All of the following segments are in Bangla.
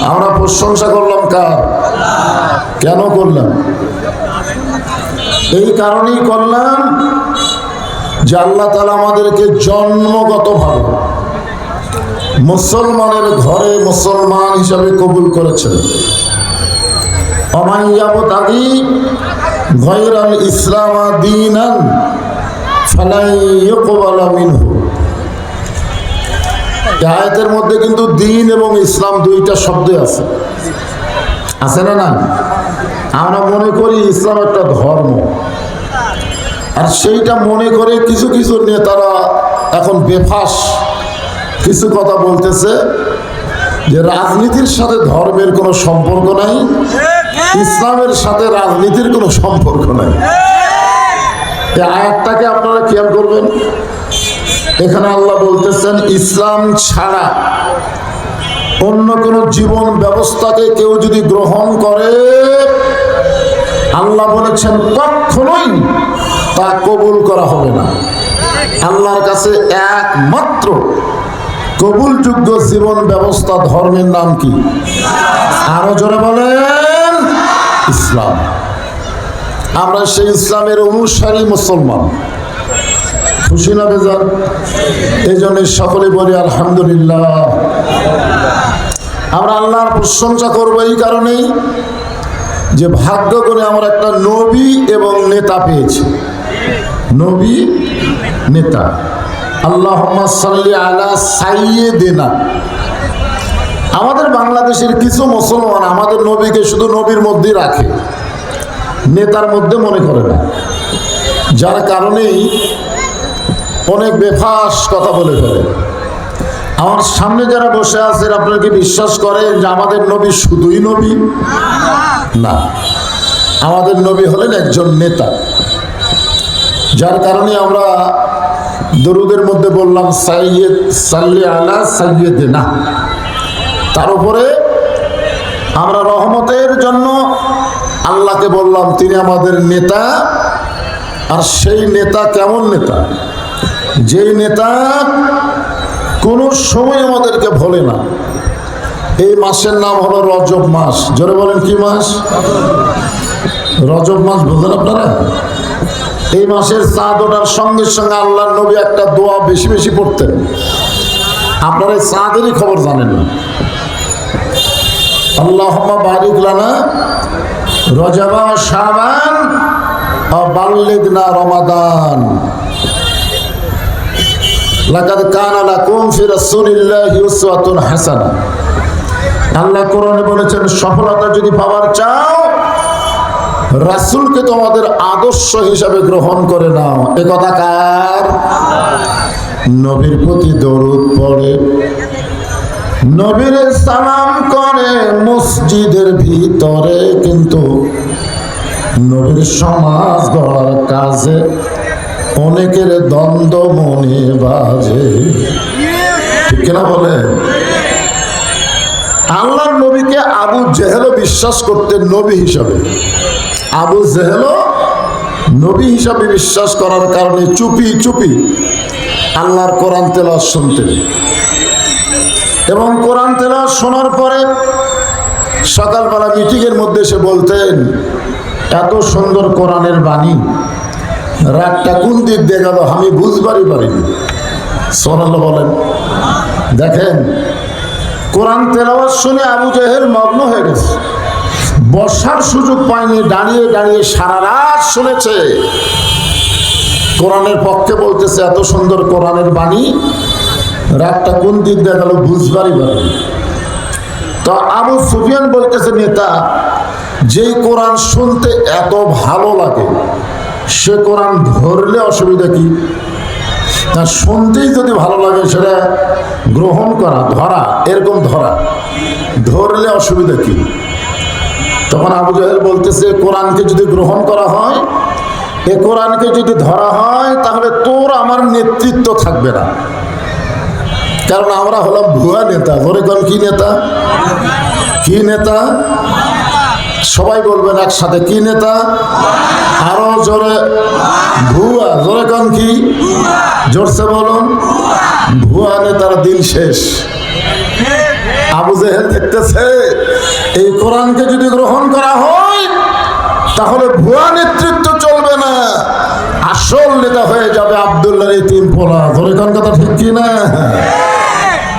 আমরা প্রশংসা করলাম কার? কেন করলাম? এই কারণেই করলাম যে আল্লাহ তালা আমাদেরকে জন্মগত জন্মগতভাবে মুসলমানের ঘরে মুসলমান হিসাবে কবুল করেছেন। অমাইয়াবতাগি গয়রাল ইসলামা ফালাইয়ুকবালা আয়াতের মধ্যে কিন্তু দিন এবং ইসলাম দুইটা শব্দ আছে। আছে না না আমরা মনে করি ইসলাম একটা ধর্ম। আর সেইটা মনে করে কিছু কিছু নেতারা এখন বেফাস। কিছু কথা বলতেছে যে রাজনীতির সাথে ধর্মের কোনো সম্পর্ক নাই, ইসলামের সাথে রাজনীতির কোনো সম্পর্ক নাই। আয়াতটাকে আপনারা খেয়াল করবেন। এখানে আল্লাহ বলতেছেন, ইসলাম ছাড়া অন্য কোনো জীবন ব্যবস্থাকে কেউ যদি গ্রহণ করে, আল্লাহ বলেছেন, কখনোই তা কবুল করা হবে না। আল্লাহর কাছে একমাত্র কবুলযোগ্য জীবন ব্যবস্থা ধর্মের নাম কি? আরও জোরে বলেন, ইসলাম। আমরা সেই ইসলামের অনুসারী মুসলমান। খুশি না বেজার? এই জন্য সকলে বলি, আলহামদুলিল্লাহ। আমরা আল্লাহর প্রশংসা করব এই কারণেই যে ভাগ্য করে আমরা একটা নবী এবং নেতা পেয়েছি। নবী, নেতা। আল্লাহ আলা সাইয়েদেনা আমাদের বাংলাদেশের কিছু মুসলমান আমাদের নবীকে শুধু নবীর মধ্যেই রাখে। নেতার মধ্যে মনে করে না। যার কারণেই অনেক বেফাস কথা বলে ফেলে। আমার সামনে যারা বসে আছেন আপনারা কি বিশ্বাস করেন যে আমাদের নবী শুধুই নবী? না। আমাদের নবী হলেন একজন নেতা। যার কারণে আমরা দরুদের মধ্যে বললাম, সাইয়েদ, সাল্লি আলা সাইয়েদ না তার উপরে আমরা রহমতের জন্য আল্লাহকে বললাম, তিনি আমাদের নেতা, আর সেই নেতা কেমন নেতা? যেই নেতা কোনো সময় আমাদেরকে ভোলে না। এই মাসের নাম হলো রজব মাস। জোরে বলেন, কি মাস? রজব মাস বোঝেন আপনারা? এই মাসের চাঁদ ওঠার সঙ্গে সঙ্গে আল্লাহর নবী একটা দোয়া বেশি বেশি পড়তেন। আপনারা এই চাঁদেরই খবর জানেন না। আল্লাহ বারিক লানা রজাবা শাবান বাল্লিগনা রমাদান। লাকাদ কানা লাকুম ফি রাসূলিল্লাহি উসওয়াতুন হাসানাহ আল্লাহ কোরআনে বলেছেন, সফলতা যদি পাওয়ার চাও, রাসূলকে তোমাদের আদর্শ হিসাবে গ্রহণ করে নাও। এ কার? নবীর প্রতি দরুদ পড়ে। নবীর সালাম করে মসজিদের ভিতরে, কিন্তু নবীর সমাজ গড়ার কাজে অনেকের দ্বন্দ্ব মনে বাজে। ঠিক কিনা বলে? আল্লাহর নবীকে আবু জেহেলও বিশ্বাস করতেন নবী হিসাবে। আবু জেহেলও নবী হিসাবে বিশ্বাস করার কারণে চুপি চুপি আল্লাহর কোরআন তেলা শুনতেন। এবং কোরআন তেলা শোনার পরে সকালবেলা মিটিংয়ের মধ্যে সে বলতেন, এত সুন্দর কোরআনের বাণী, রাতটা কোন দিক দিয়ে গেল আমি বুঝবারই পারিনি। সোনাল্লা বলেন, দেখেন, কোরআন তেলাওয়াত শুনে আবু জেহেল মগ্ন হয়ে গেছে। বসার সুযোগ পায়নি, দাঁড়িয়ে দাঁড়িয়ে সারা রাত শুনেছে। কোরআনের পক্ষে বলতেছে, এত সুন্দর কোরআনের বাণী রাতটা কোন দিক দিয়ে গেল বুঝবারই পারেনি তো আবু সুফিয়ান বলতেছে, নেতা, যেই কোরআন শুনতে এত ভালো লাগে, সে কোরআন ধরলে অসুবিধা কি? তা শুনতেই যদি ভালো লাগে, সেটা গ্রহণ করা, ধরা, এরকম ধরা, ধরলে অসুবিধা কি? তখন আবু জাহেল বলতেছে, কোরআনকে যদি গ্রহণ করা হয়, এ কোরআনকে যদি ধরা হয়, তাহলে তোর আমার নেতৃত্ব থাকবে না। কারণ আমরা হলাম ভুয়া নেতা। ধরে কোন কি নেতা? কি নেতা? সবাই বলবেন একসাথে, কি নেতা? আরও জোরে, ভুয়া। জোরে কন কি? জোরসে বলুন, ভুয়া নেতার দিন শেষ। আবু জেহেল দেখতেছে, এই কোরআনকে যদি গ্রহণ করা হয়, তাহলে ভুয়া নেতৃত্ব চলবে না। আসল নেতা হয়ে যাবে আবদুল্লাহ এই তিন পোলা। ধরে কোন কথা ঠিক কি না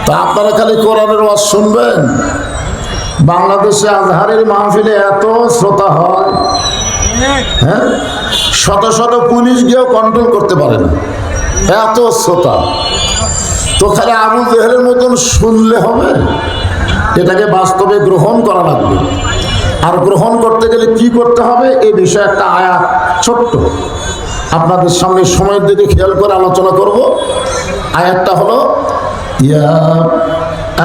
তা আপনারা খালি কোরআনের ওয়াজ শুনবেন? বাংলাদেশে আজহারের মাহফিলে এত শ্রোতা হয়। হ্যাঁ? শত শত পুলিশ গিয়েও কন্ট্রোল করতে পারে না। এত শ্রোতা। তো খালি আবু জেহেলের মতন শুনলে হবে? এটাকে বাস্তবে গ্রহণ করা লাগবে। আর গ্রহণ করতে গেলে কি করতে হবে? এই বিষয়ে একটা আয়াত ছোট্ট। আপনাদের সামনে সময়ের দিকে খেয়াল করে আলোচনা করব। আয়াতটা হলো ইয়া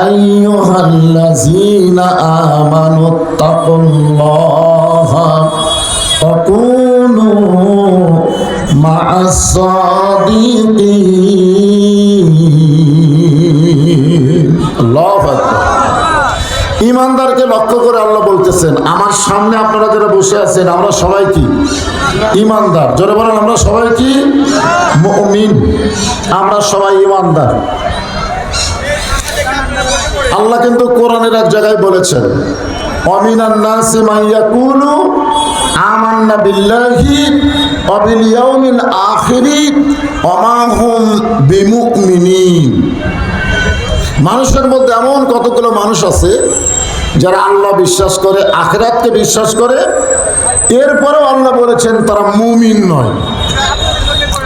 আইয়ুহাল্লাযীনা আমানু তাকুল্লাহা ওয়া কুনু মা'আস সাদিকিন আল্লাহু আকবার ইমানদারকে লক্ষ্য করে আল্লাহ বলতেছেন, আমার সামনে আপনারা যারা বসে আছেন, আমরা সবাই কি? ইমানদার। জোরে বলেন, আমরা সবাই কি? মুমিন। আমরা সবাই ইমানদার। আল্লাহ কিন্তু কোরআনের এক জায়গায় বলেছেন বিমুমিনিন। মানুষের মধ্যে এমন কতগুলো মানুষ আছে যারা আল্লাহ বিশ্বাস করে, আখরাতকে বিশ্বাস করে, এরপরেও আল্লাহ বলেছেন তারা মুমিন নয়।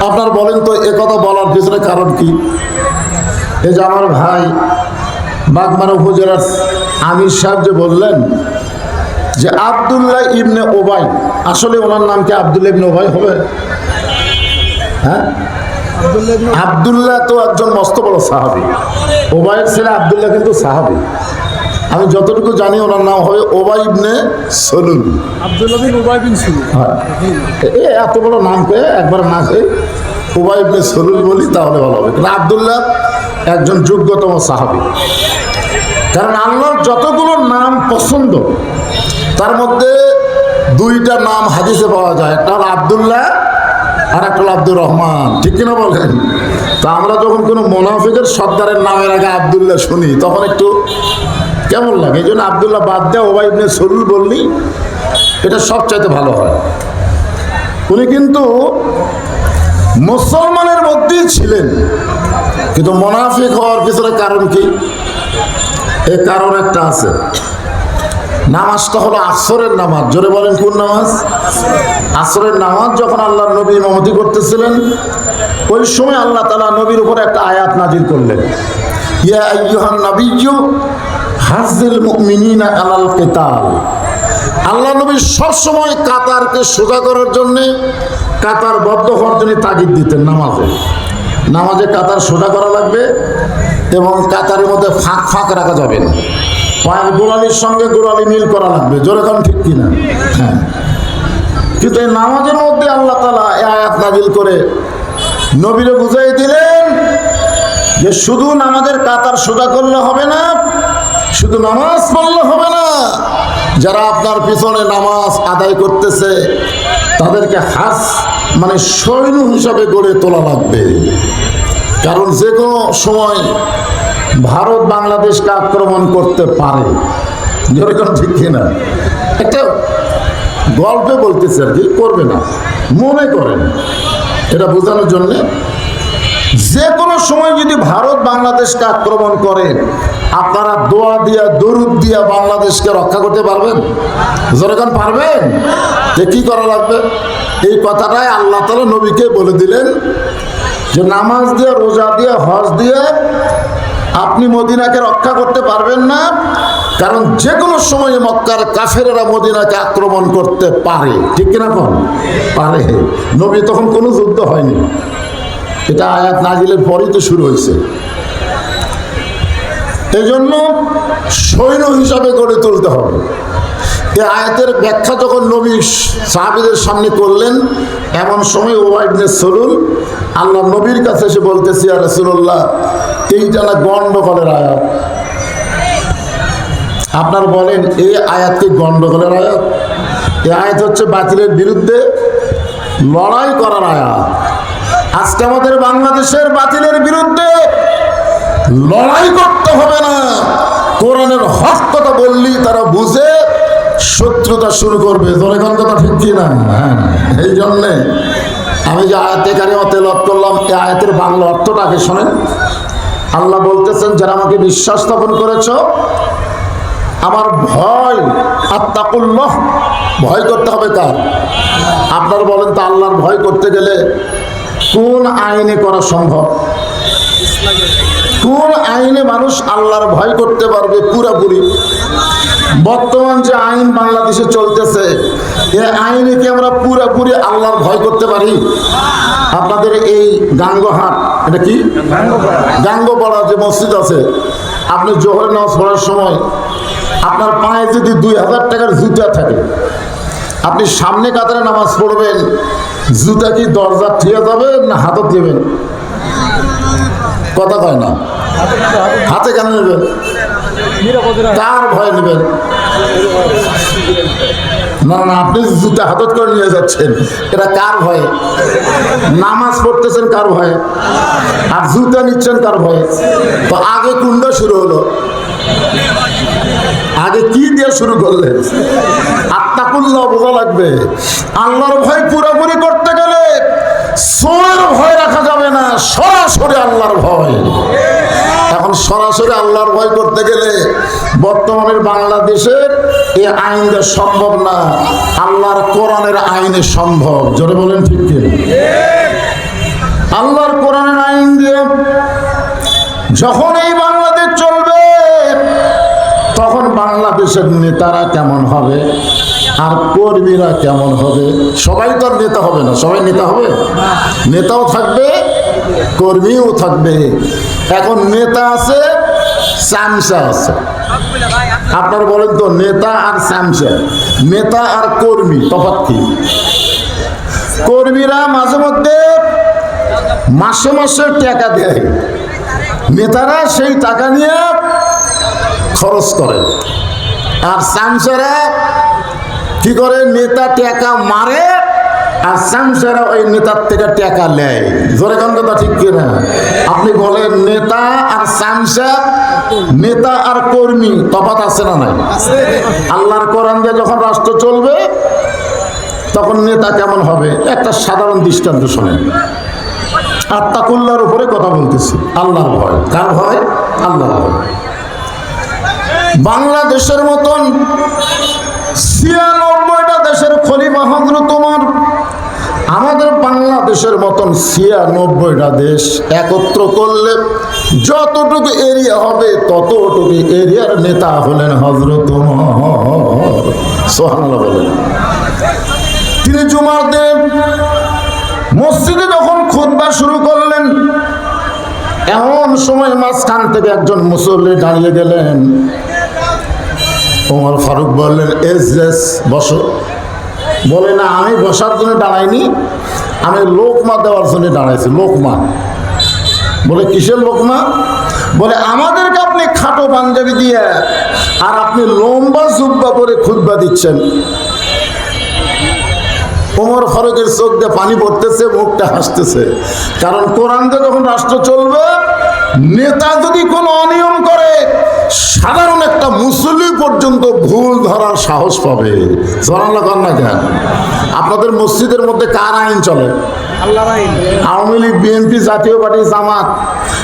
আপনার বলেন তো, এ কথা বলার পিছনে কারণ কি? এই যে আমার ভাই বাগমারা উপজেলার আমির সাহেব যে বললেন যে আবদুল্লাহ ইবনে ওবাই আসলে ওনার নাম কি আবদুল্লাহ ইবনে ওবাই হবে? হ্যাঁ? আবদুল্লাহ তো একজন মস্ত বড় সাহাবি। ওবাইয়ের ছেলে আবদুল্লাহ কিন্তু সাহাবি। আমি যতটুকু জানি ওনার নাম হবে ওবাই ইবনে সলুল। আব্দুল্লাহ বিন উবাই বিন সুলু হ্যাঁ। এ এত বড় নাম পেয়ে একবার না খেয়ে ওবাই ইবনে সলুল বলি তাহলে ভালো হবে। কিন্তু আবদুল্লাহ একজন যোগ্যতম সাহাবি। কারণ আল্লাহর যতগুলো নাম পছন্দ, তার মধ্যে দুইটা নাম হাদিসে পাওয়া যায়। একটা হলো আবদুল্লাহ, আর একটা আব্দুর রহমান। ঠিক কিনা বলেন? তা আমরা যখন কোনো মোনাফিকের সর্দারের নামের আগে আবদুল্লাহ শুনি, তখন একটু কেমন লাগে? এই জন্য আবদুল্লাহ বাদ দেয় ওবাই ইবনে সরুল বললি এটা সবচাইতে ভালো হয়। উনি কিন্তু মুসলমানের মধ্যেই ছিলেন। কিন্তু মোনাফিক হওয়ার পিছনে কারণ কি? এর কারণ একটা আছে। নামাজটা হলো আসরের নামাজ। জোরে বলেন কোন নামাজ? আসরের নামাজ যখন আল্লাহ নবী ইমামতি করতেছিলেন ওই সময় আল্লাহ তালা নবীর উপরে একটা আয়াত নাজির করলেন। আলাল কিতাল। আল্লাহ নবী সবসময় কাতারকে সোজা করার জন্য কাতার বদ্ধ হওয়ার জন্য তাগিদ দিতেন নামাজে। নামাজে কাতার সোজা করা লাগবে এবং কাতারের মধ্যে ফাঁক ফাঁক রাখা যাবে না। পায়ের গোড়ালির সঙ্গে গোড়ালি মিল করা লাগবে। যেরকম ঠিক কিনা? হ্যাঁ। কিন্তু এই নামাজের মধ্যে আল্লাহ তালা এ আয়াত নাজিল করে নবীরে বুঝাই দিলেন যে শুধু নামাজের কাতার সোজা করলে হবে না, শুধু নামাজ পড়লে হবে না। যারা আপনার পিছনে নামাজ আদায় করতেছে, তাদেরকে হাস মানে সৈন্য হিসাবে গড়ে তোলা লাগবে। কারণ যে কোনো সময় ভারত বাংলাদেশকে আক্রমণ করতে পারে। যেরকম ঠিক কিনা। একটা গল্পে বলতেছে আর কি, করবে না। মনে করেন। এটা বোঝানোর জন্যে যে কোনো সময় যদি ভারত বাংলাদেশকে আক্রমণ করে, আপনারা দোয়া দিয়া, দরুদ দিয়া বাংলাদেশকে রক্ষা করতে পারবেন? যেরকম পারবেন যে কি করা লাগবে? এই কথাটাই আল্লাহ তালা নবীকে বলে দিলেন যে নামাজ দিয়ে, রোজা দিয়ে, হজ দিয়ে আপনি মদিনাকে রক্ষা করতে পারবেন না, কারণ যে কোনো সময় মক্কার কাফেরেরা মদিনাকে আক্রমণ করতে পারে। ঠিক কিনা কন? পারে। নবী তখন কোনো যুদ্ধ হয়নি। এটা আয়াত নাজিলের পরেই তো শুরু হয়েছে। এই জন্য সৈন্য হিসাবে গড়ে তুলতে হবে। এই আয়াতের ব্যাখ্যা যখন নবী সাহাবিদের সামনে করলেন, এমন সময় ওয়াইডনে সরুল আল্লাহ নবীর কাছে এসে বলতেছি আর রসুল্লাহ এইটা না গণ্ডগোলের আয়াত। আপনার বলেন এই আয়াত কি গণ্ডগোলের আয়াত? এই আয়াত হচ্ছে বাতিলের বিরুদ্ধে লড়াই করার আয়াত। আজকে আমাদের বাংলাদেশের বাতিলের বিরুদ্ধে লড়াই করতে হবে না। কোরআনের হক কথা বললেই তারা বুঝে, শত্রুতা শুরু করবে। জনগণ কথা ঠিক কি না হ্যাঁ এই জন্যে আমি যে আয়াতে কারিমা তেলত করলাম, এই আয়াতের বাংলা অর্থটা আগে শোনেন। আল্লাহ বলতেছেন, যারা আমাকে বিশ্বাস স্থাপন করেছ, আমার ভয়, আত্মাকুল্লহ ভয় করতে হবে কার? আপনার বলেন, তো আল্লাহর ভয় করতে গেলে কোন আইনে করা সম্ভব? কোন আইনে মানুষ আল্লাহর ভয় করতে পারবে পুরাপুরি? বর্তমান যে আইন বাংলাদেশে চলতেছে এই আইনে কি আমরা পুরাপুরি আল্লাহর ভয় করতে পারি? আপনাদের এই গাঙ্গহাট, এটা কি? গাঙ্গপাড়া যে মসজিদ আছে, আপনি জোহর নামাজ পড়ার সময় আপনার পায়ে যদি দুই হাজার টাকার জুতা থাকে, আপনি সামনে কাতারে নামাজ পড়বেন জুতা কি দরজা ঠিয়ে যাবে না হাতত দেবেন? কথা কয় না। হাতে কেন নেবেন? তার ভয় নেবেন। না না আপনি জুতা হাতত করে নিয়ে যাচ্ছেন। এটা কার ভয়ে? নামাজ পড়তেছেন কার ভয়ে? আর জুতা নিচ্ছেন কার ভয়ে? তো আগে কুণ্ড শুরু হলো। আগে কি দিয়ে শুরু করলেন? আত্মাকুল্লাহ বোঝা লাগবে। আল্লাহর ভয় পুরোপুরি করতে গেলে সোয়ের ভয় রাখা যাবে না, সরাসরি আল্লাহর ভয়। এখন সরাসরি আল্লাহর ভয় করতে গেলে বর্তমানের বাংলাদেশের এই আইন দেওয়া সম্ভব না, আল্লাহর কোরআনের আইনে সম্ভব। জোরে বলেন ঠিক আল্লাহর কোরআনের আইন দিয়ে যখন এই বাংলাদেশ চলবে, তখন বাংলাদেশের নেতারা কেমন হবে? আর কর্মীরা কেমন হবে? সবাই তো আর নেতা হবে না। সবাই নেতা হবে? নেতাও থাকবে, কর্মীও থাকবে। এখন নেতা আছে চামচা আছে। আপনার বলেন তো, নেতা আর চামচা নেতা আর কর্মী, তফাৎ কি? কর্মীরা মাঝে মধ্যে মাসে মাসে টাকা দেয়। নেতারা সেই টাকা নিয়ে খরচ করে। আর চামচারা কি করে? নেতা টাকা মারে আর চামচারা ওই নেতার থেকে টাকা নেয়। জোরে কোন কথা ঠিক কিনা? আপনি বলেন, নেতা আর চামচা নেতা আর কর্মী, তফাৎ আছে না নাই? আল্লাহর কোরআন দিয়ে যখন রাষ্ট্র চলবে, তখন নেতা কেমন হবে? একটা সাধারণ দৃষ্টান্ত শোনেন। আত্মাকুল্লার উপরে কথা বলতেছি। আল্লাহর ভয়। কার ভয়? আল্লাহর ভয়। বাংলাদেশের মতন ছিয়ানব্বইটা দেশের খলিফা হজর তোমার আমাদের বাংলাদেশের মতন ছিয়ানব্বইটা দেশ একত্র করলে যতটুকু এরিয়া হবে, ততটুকু এরিয়ার নেতা হলেন হজরত বলেন। তিনি জুমার দেব মসজিদে যখন খুতবা শুরু করলেন, এমন সময় মাঝখান থেকে একজন মুসল্লি দাঁড়িয়ে গেলেন। ওমর ফারুক বললেন এস বসো। বলে, না, আমি বসার জন্য দাঁড়াইনি। আমি লোকমা দেওয়ার জন্য দাঁড়াইছি, লোকমা। বলে, কিসের লোকমা? বলে, আমাদেরকে আপনি খাটো পাঞ্জাবি দিয়ে আর আপনি লম্বা জুব্বা করে খুতবা দিচ্ছেন। ওমর ফারুকের চোখ দিয়ে পানি পড়তেছে, মুখটা হাসতেছে। কারণ কোরআন দিয়ে যখন রাষ্ট্র চলবে নেতা যদি কোনো অনিয়ম করে সাধারণ একটা মুসলিম পর্যন্ত ভুল ধরার সাহস পাবে। জানালা কর না কেন? আপনাদের মসজিদের মধ্যে কার আইন চলে? আওয়ামী লীগ বিএনপি জাতীয় পার্টি জামাত।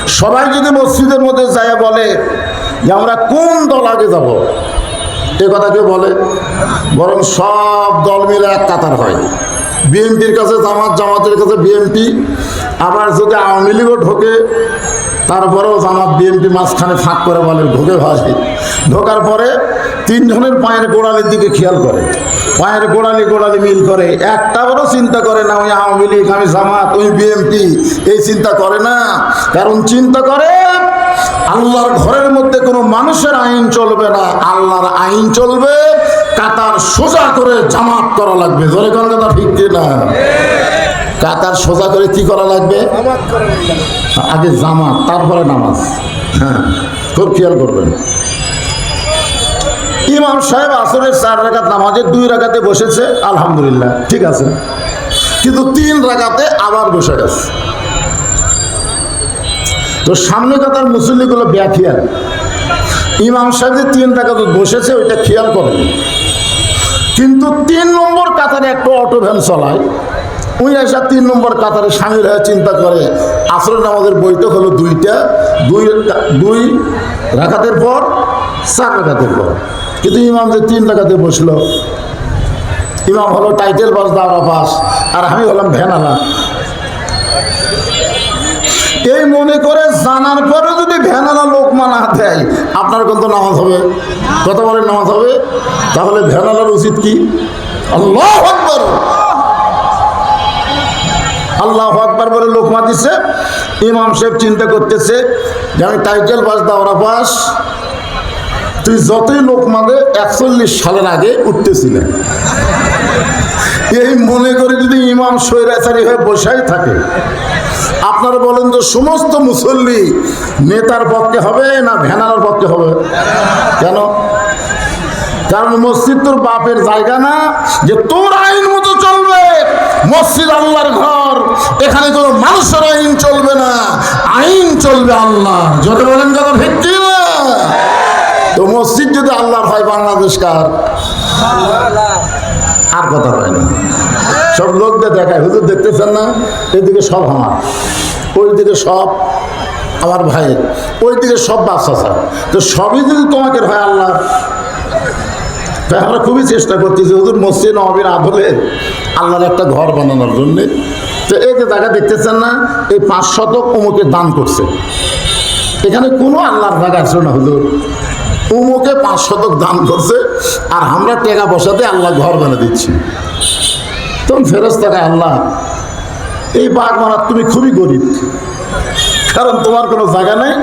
সবাই যদি মসজিদের মধ্যে যায় বলে যে আমরা কোন দল আগে যাব এ কথা কেউ বলে? বরং সব দল মিলে এক কাতার হয়। বিএনপির কাছে জামাত জামাতের কাছে বিএনপি। আবার যদি আওয়ামী লীগও ঢোকে তারপরেও জামাত বিএনপি মাঝখানে ফাঁক করে বলে, ঢুকে ভাই ঢোকার পরে তিনজনের পায়ের গোড়ালির দিকে খেয়াল করে। পায়ের গোড়ালি গোড়ালি মিল করে। একটা বড় চিন্তা করে না, ওই আওয়ামী লীগ, আমি জামাত, ওই বিএনপি। এই চিন্তা করে না। কারণ চিন্তা করে, আল্লাহর ঘরের মধ্যে কোনো মানুষের আইন চলবে না। আল্লাহর আইন চলবে, কাতার সোজা করে জামাত করা লাগবে। কোন কথা ঠিক না কাতার সোজা করে কি করা লাগবে? আগে জামাত তারপরে নামাজ। হ্যাঁ খুব খেয়াল করবেন? ইমাম সাহেব আসরের চার রাকাত নামাজের দুই রাকাতে বসেছে আলহামদুলিল্লাহ ঠিক আছে। কিন্তু তিন রাগাতে আবার বসে গেছে। তো সামনে কাতার মুসল্লিগুলো ব্যাখিয়াল। ইমাম সাহেব যে তিন রাগাতে বসেছে ওইটা খেয়াল করেনি। কিন্তু তিন নম্বর কাতারে একটা অটো ভ্যান চলায়। ওই আসা তিন নম্বর কাতারে সামিল হয়ে চিন্তা করে। আসলে আমাদের বৈঠক হলো দুইটা, দুই দুই রাখাতের পর, চার রাখাতের পর। কিন্তু ইমাম যে তিন রাখাতে বসল, ইমাম হলো টাইটেল বাস, দাওরা পাস আর আমি হলাম ভ্যানালা এই মনে করে জানার পরে যদি ভ্যানালা লোক মানা দেয়, আপনার কিন্তু নামাজ হবে। কত বলেন, নামাজ হবে? তাহলে ভ্যানালার উচিত কি? আল্লাহ আল্লাহ আকবর বলে লোকমা দিচ্ছে ইমাম সাহেব চিন্তা করতেছে যে আমি টাইটেল পাস দাওরা পাস তুই যতই লোকমাদে একচল্লিশ সালের আগে উঠতেছিলেন। এই মনে করে যদি ইমাম স্বৈরাচারী হয়ে বসাই থাকে, আপনারা বলেন যে সমস্ত মুসল্লি নেতার পক্ষে হবে না ভ্যানার পক্ষে হবে? কেন? কারণ মসজিদ তোর বাপের জায়গা না, যে তোর আইন মতো চলবে। মসজিদ আল্লাহর ঘর। এখানে কোনো মানুষের আইন চলবে না। আইন চলবে আল্লাহ যত বলেন কথা ভিত্তি তো মসজিদ যদি আল্লাহর হয়, বাংলাদেশ কার? আর কথা হয় না। সব লোকদের দেখায়। হুজুর দেখতেছেন না? এদিকে সব আমার। ওই দিকে সব আমার ভাইয়ের। ওই দিকে সব বাচ্চা তো সবই যদি তোমাকে হয় আল্লাহ আমরা খুবই চেষ্টা করতেছি, হুজুর মসজিদ নবীর আদলে আল্লাহর একটা ঘর বানানোর জন্যে। তো এই যে জায়গা দেখতেছেন না, এই পাঁচ শতক অমুকে দান করছে। এখানে কোনো আল্লাহর জায়গা আছে না, হুজুর। উমুকে পাঁচ শতক দান করছে, আর আমরা টাকা পয়সাতে আল্লাহ ঘর বানিয়ে দিচ্ছি। তখন থাকে আল্লাহ, এই বাঘ মারার তুমি খুবই গরিব। কারণ তোমার কোনো জায়গা নেই,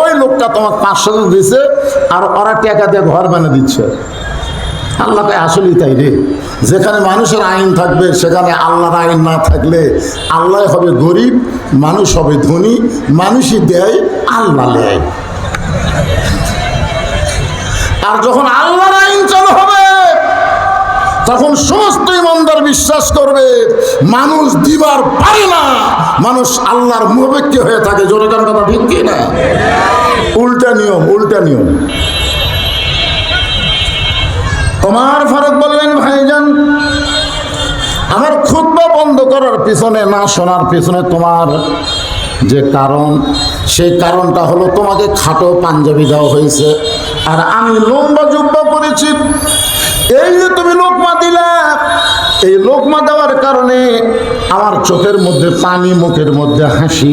ওই লোকটা তোমার পাঁচ শতক দিছে, আর ওরা টাকা দিয়ে ঘর বানিয়ে দিচ্ছে। আল্লাহকে আসলেই তাই রে। যেখানে মানুষের আইন থাকবে, সেখানে আল্লাহর আইন না থাকলে আল্লাহ হবে গরিব, মানুষ হবে ধনী, মানুষই দেয়, আল্লাহ নেয়। আর যখন আল্লাহর আইন চালু হবে, তখন সমস্ত ইমানদার বিশ্বাস করবে, মানুষ দিবার পারে না। মানুষ আল্লাহর মুখে হয়ে থাকে। জোরগান কথা ঠিক কি না? উল্টা নিয়ম উল্টা নিয়ম। তোমার ফারুক বললেন ভাইজান আমার খুদ্া বন্ধ করার পিছনে না শোনার পিছনে তোমার যে কারণ, সেই কারণটা হলো তোমাকে খাটো পাঞ্জাবি দেওয়া হয়েছে। আর আমি লম্বা জুব্বা করেছি এই যে তুমি লোকমা দিলা, এই লোকমা দেওয়ার কারণে আমার চোখের মধ্যে পানি, মুখের মধ্যে হাসি।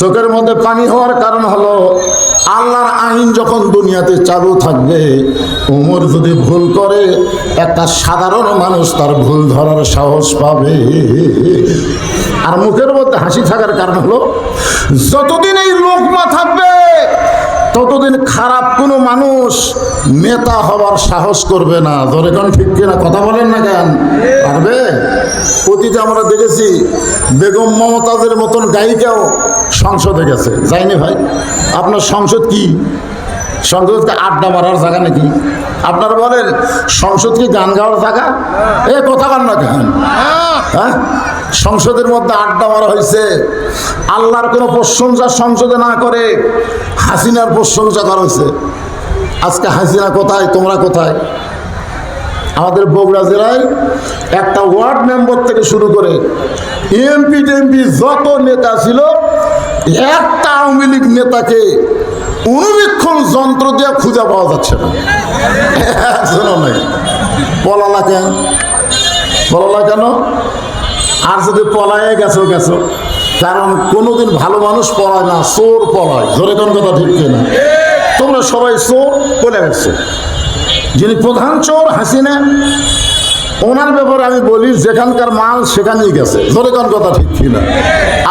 চোখের মধ্যে পানি হওয়ার কারণ হলো আল্লাহর আইন যখন দুনিয়াতে চালু থাকবে, উমর যদি ভুল করে, একটা সাধারণ মানুষ তার ভুল ধরার সাহস পাবে। আর মুখের মধ্যে হাসি থাকার কারণ হলো, যতদিন এই লোকমা থাকবে ততদিন খারাপ কোনো মানুষ নেতা হওয়ার সাহস করবে না। ধরে কোন ঠিক কিনা কথা বলেন না কেন? পারবে? অতীতে আমরা দেখেছি বেগম মমতাজের মতন গায়িকাও সংসদে গেছে। যায়নি ভাই? আপনার সংসদ কি? সংসদকে আড্ডা মারার জায়গা নাকি? আপনারা বলেন, সংসদ কি গান গাওয়ার জায়গা? এ, কথা বল না কেন? হ্যাঁ? সংসদের মধ্যে আড্ডা মারা হয়েছে। আল্লাহর কোনো প্রশংসা সংসদে না করে হাসিনার প্রশংসা করা হয়েছে। আজকে হাসিনা কোথায়, তোমরা কোথায়? আমাদের বগুড়া জেলায় একটা ওয়ার্ড মেম্বার থেকে শুরু করে এমপি টেমপি যত নেতা ছিল, একটা আওয়ামী লীগ নেতাকে অনুবীক্ষণ যন্ত্র দিয়ে খুঁজে পাওয়া যাচ্ছে না। একজনও পলালা কেন? পলালা কেন? আর যদি পলায়ে গেছো গেছো। কারণ কোনোদিন ভালো মানুষ পলায় না, চোর পলায়। ধরে কোন কথা ঠিক না তোমরা সবাই চোর বলে গেছো। যিনি প্রধান চোর, হাসিনা, ওনার ব্যাপারে আমি বলি, যেখানকার মাল সেখানেই গেছে। ধরে কোন কথা ঠিক কিনা?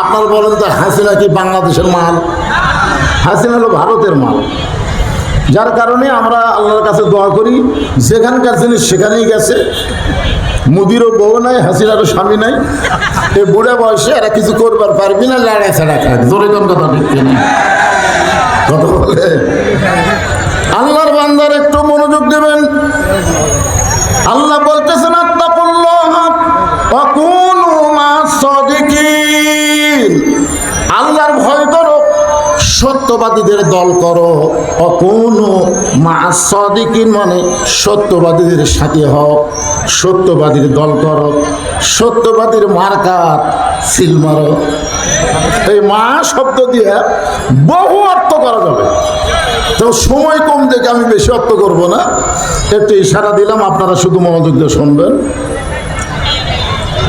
আপনার বলেন তো, হাসিনা কি বাংলাদেশের মাল? হাসিনা হলো ভারতের মাল। যার কারণে আমরা আল্লাহর কাছে দোয়া করি, যেখানকার জিনিস সেখানেই গেছে। মুদিরও বউ নাই, হাসিনারও স্বামী নাই। এই বুড়ে বয়সে এরা কিছু করবার পারবি না লড়াই ছাড়া খাক জোরে কোন কথা দেখতে নেই কথা বলে। আল্লাহর বান্দার একটু মনোযোগ দেবেন। আল্লাহ বলতেছেন আল্লাহর ভয় তো সত্যবাদীদের দল করো। অকোন মা মানে সত্যবাদীদের সাথে হও। সত্যবাদীর দল করো। সত্যবাদীর মার্কাত সিল মারো। এই মা শব্দ দিয়ে বহু অর্থ করা যাবে। তো সময় কম দেখে আমি বেশি অর্থ করব না। একটু ইশারা দিলাম, আপনারা শুধু মনোযোগ দিয়ে শুনবেন।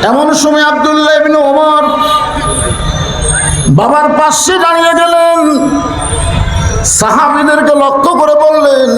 এমন সময় আবদুল্লাহ ওমর বাবার পাশে দাঁড়িয়ে গেলেন। সাহাবিদেরকে লক্ষ্য করে বললেন